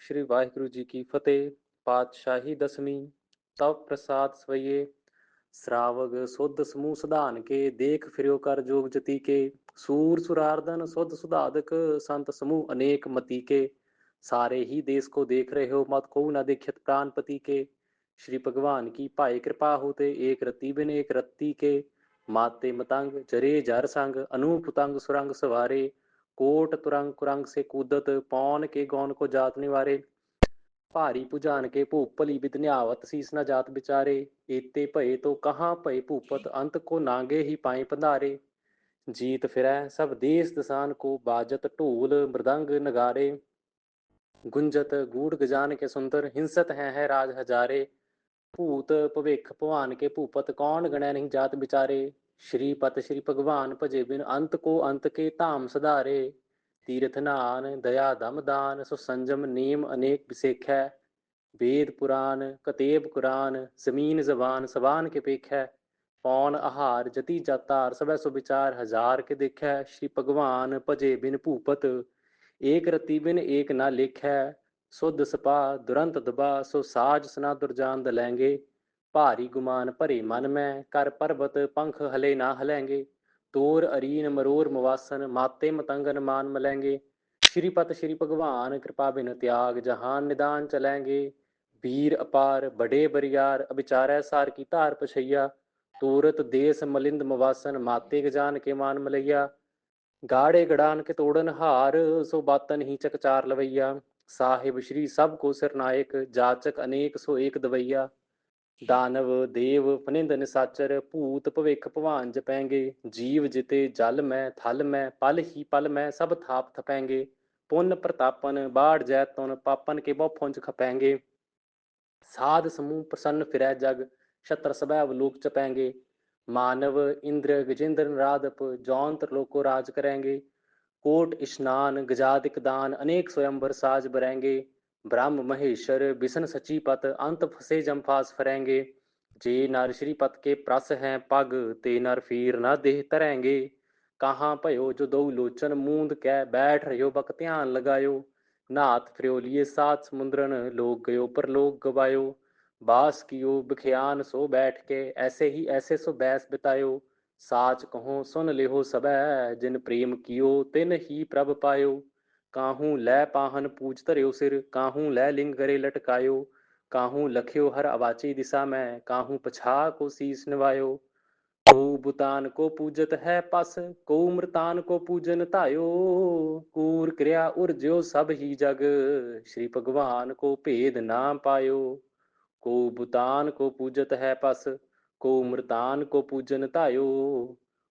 श्री वाहिगुरु जी की फतेह, पातशाही दसवीं, तव प्रसाद स्वये। श्रावग सुध समूह सदान के देख फिरो कर जोग जति के सूर सुरार्दन सुध सुधादक, संत समूह अनेक मति के सारे ही देश को देख रहे हो, मत को न देखित प्राणपति के श्री भगवान की पाए कृपा होते, एक रति बिन एक रत्ती के माते मतंग, जरे जर संग अनूपुतंग सुरंग सवारे। कोट तुरंग कुरंग से कूदत पौन के गौन को जात निवारे। भारी पुजान के भूपली विद्यावत शीस न जात बिचारे। एते भय तो कहाँ भय भूपत अंत को नांगे ही पाए पंधारे। जीत फिरै सब देश दसान को बाजत ढोल मृदंग नगारे। गुंजत गूढ़ गजान के सुंदर हिंसत है, है राज हजारे। भूत भविख भवान के भूपत कौन गणै नहीं जात बिचारे। श्रीपत श्री भगवान भजे बिन अंत को अंत के धाम सधारे तीर्थ नान दया दम दान सो संजम नेम अनेक विसेख है वेद पुराण कतेब कुरान ज़मीन जबान सबान के पेख है पौन आहार जति जातार सब सो विचार हज़ार के देख है श्री भगवान भजे बिन भूपत एक रति बिन एक ना लिख है सुध सपा दुरंत दबा सो ਭਾਰੀ ਗੁਮਾਨ ਭਰੇ ਮਨ ਮੈਂ ਕਰ ਪਰਬਤ ਪੰਖ ਹਲੇ ਨਾ ਹਲੈਂਗੇ। ਤੋਰ ਅਰੀਨ ਮਰੋਰ ਮਵਾਸਨ, ਮਾਤੇ ਮਤੰਗਨ ਮਾਨ ਮਲੈਂਗੇ। ਸ਼੍ਰੀ ਪਤ ਸ਼੍ਰੀ ਭਗਵਾਨ, ਕਿਰਪਾ ਬਿਨ ਤਿਆਗ, ਜਹਾਨ ਨਿਦਾਨ ਚਲੈਂਗੇ। ਵੀਰ ਅਪਾਰ, ਬੜੇ ਬਰਿਆਰ, ਅਬਿਚਾਰੈ ਸਾਰ ਕੀ ਧਾਰ ਪਛਈਆ। ਤੂਰਤ ਦੇਸ ਮਲਿੰਦ ਮਵਾਸਨ, ਮਾਤੇ ਗਜਾਨ ਕੇ ਮਾਨ ਮਲਈਆ। ਗਾੜੇ ਗੜਾਨ ਕੇ ਤੋੜਨ ਹਾਰ, ਸੋ ਬਾਤਨ ਹੀ ਚਕਚਾਰ ਲਵਈਆ। ਸਾਹਿਬ ਸ਼੍ਰੀ ਸਭ ਕੋ ਸਿਰ ਨਾਇਕ, ਜਾਚਕ ਅਨੇਕ ਸੋ ਏਕ ਦਵਈਆ। एक दवैया दानव, देव फनिंद निसाचर भूत, भविख भवान जपैंगे जीव जिते जल में, थल में, पल ही पल में, सब थाप थपेंगे। पुन प्रतापन, बाढ़ जैतुन पापन के बहु खपेंगे। साध समूह प्रसन्न फिरै जग, शत्र सबैव लोक चपेंगे मानव, इंद्र, गजेंद्र राधप जौन त्रिलोको राज करेंगे। कोट, स्नान गजादिक दान, अनेक स्वयंवर साज बरेंगे। ब्रह्म महेश्वर बिशन सचीपत अंत फसे जमफास फरेंगे। जे नर श्री पत के प्रस हैं पग, ते नर फीर न देह तरेंगे। कहाँ भयो जो दो लोचन मूंद कै बैठ रहो बक ध्यान लगायो। नाथ फ्रियोलिए सात समुद्रन, लोग गयो पर लोग गवायो। बास कियो बखियान, सो बैठ के ऐसे ही ऐसे सो बैस बितायो। साच कहो सुन लेहो सब, जिन प्रेम कियो, तिन ही प्रभ पायो। काहू लै पाहन पूज धर्यो सिर, काहू लै लिंग करे लटकायो, काहू लख्यो हर अवाची दिशा में, काहू पछा को शीस निवायो। को बुतान को पूजत है पस, को मृतान को पूजन तायो कूर क्रिया उर्ज्यो सब ही जग, श्री भगवान को भेद ना पायो। को बुतान को पूजत है पस, को मृतान को पूजन तायो